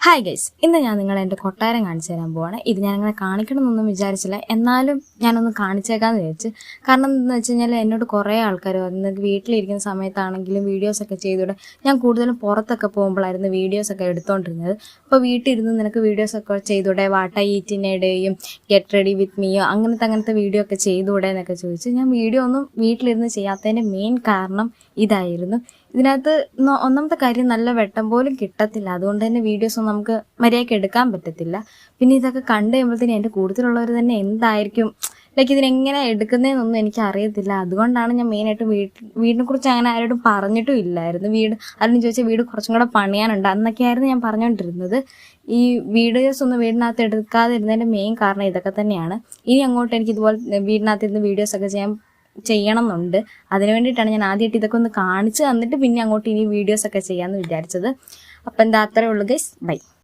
Hi guys ഇന്ന് ഞാൻ നിങ്ങളെ എന്റെ കൊട്ടാരം കാണിച്ചു തരാൻ പോവാണ്. ഇത് ഞാൻ അങ്ങനെ കാണിക്കണമെന്നൊന്നും വിചാരിച്ചില്ല. എന്നാലും ഞാനൊന്ന് കാണിച്ചേക്കാന്ന് വിചാരിച്ചു. കാരണം എന്താണെന്ന് വെച്ച് കഴിഞ്ഞാൽ എന്നോട് കുറേ ആൾക്കാർ വന്ന് വീട്ടിലിരിക്കുന്ന സമയത്താണെങ്കിലും വീഡിയോസൊക്കെ ചെയ്തുകൂടെ? ഞാൻ കൂടുതലും പുറത്തൊക്കെ പോകുമ്പോഴായിരുന്നു വീഡിയോസൊക്കെ എടുത്തുകൊണ്ടിരുന്നത് അപ്പോൾ വീട്ടിലിരുന്ന് നിനക്ക് വീഡിയോസ് വീഡിയോസൊക്കെ ചെയ്തൂടെ വാട്ട ഈറ്റിനേടേയും ഗെറ്റ് റെഡി വിത്ത് മീയോ അങ്ങനത്തെ അങ്ങനത്തെ വീഡിയോ ഒക്കെ ചെയ്തൂടെ എന്നൊക്കെ ചോദിച്ചു ഞാൻ വീഡിയോ ഒന്നും വീട്ടിലിരുന്ന് ചെയ്യാത്തതിന്റെ മെയിൻ കാരണം ഇതായിരുന്നു. ഇതിനകത്ത് ഒന്നാമത്തെ കാര്യം നല്ല വെട്ടം പോലും കിട്ടത്തില്ല. അതുകൊണ്ട് തന്നെ വീഡിയോസ് ഒന്നും നമുക്ക് മര്യാദയ്ക്ക് എടുക്കാൻ പറ്റത്തില്ല. പിന്നെ ഇതൊക്കെ കണ്ടു കഴിയുമ്പോഴത്തേനും എന്റെ കൂടുതലുള്ളവർ തന്നെ എന്തായിരിക്കും ലൈക്ക് ഇതിനെങ്ങനെ എടുക്കുന്നതെന്നൊന്നും എനിക്ക് അറിയത്തില്ല അതുകൊണ്ടാണ് ഞാൻ മെയിനായിട്ട് വീട്ടിൽ വീടിനെ കുറിച്ച് അങ്ങനെ ആരോടും പറഞ്ഞിട്ടും ഇല്ലായിരുന്നു. വീട് അതിന് ചോദിച്ചാൽ വീട് കുറച്ചും കൂടെ പണിയാനുണ്ട്. അന്നൊക്കെയായിരുന്നു ഞാൻ പറഞ്ഞുകൊണ്ടിരുന്നത് ഈ വീഡിയോസ് ഒന്നും വീടിനകത്ത് എടുക്കാതിരുന്നതിന്റെ മെയിൻ കാരണം ഇതൊക്കെ തന്നെയാണ്. ഇനി അങ്ങോട്ട് എനിക്ക് ഇതുപോലെ വീടിനകത്ത് ഇരുന്ന് വീഡിയോസ് ഒക്കെ ചെയ്യാൻ ചെയ്യണം എന്നുണ്ട് അതിന് വേണ്ടിയിട്ടാണ് ഞാൻ ആദ്യമായിട്ട് ഇതൊക്കെ ഒന്ന് കാണിച്ച് തന്നിട്ട് പിന്നെ അങ്ങോട്ട് ഇനി വീഡിയോസ് ഒക്കെ ചെയ്യാമെന്ന് വിചാരിച്ചത്. അപ്പം എന്താ അത്രേ ഉള്ളൂ ഗൈസ്. ബൈ.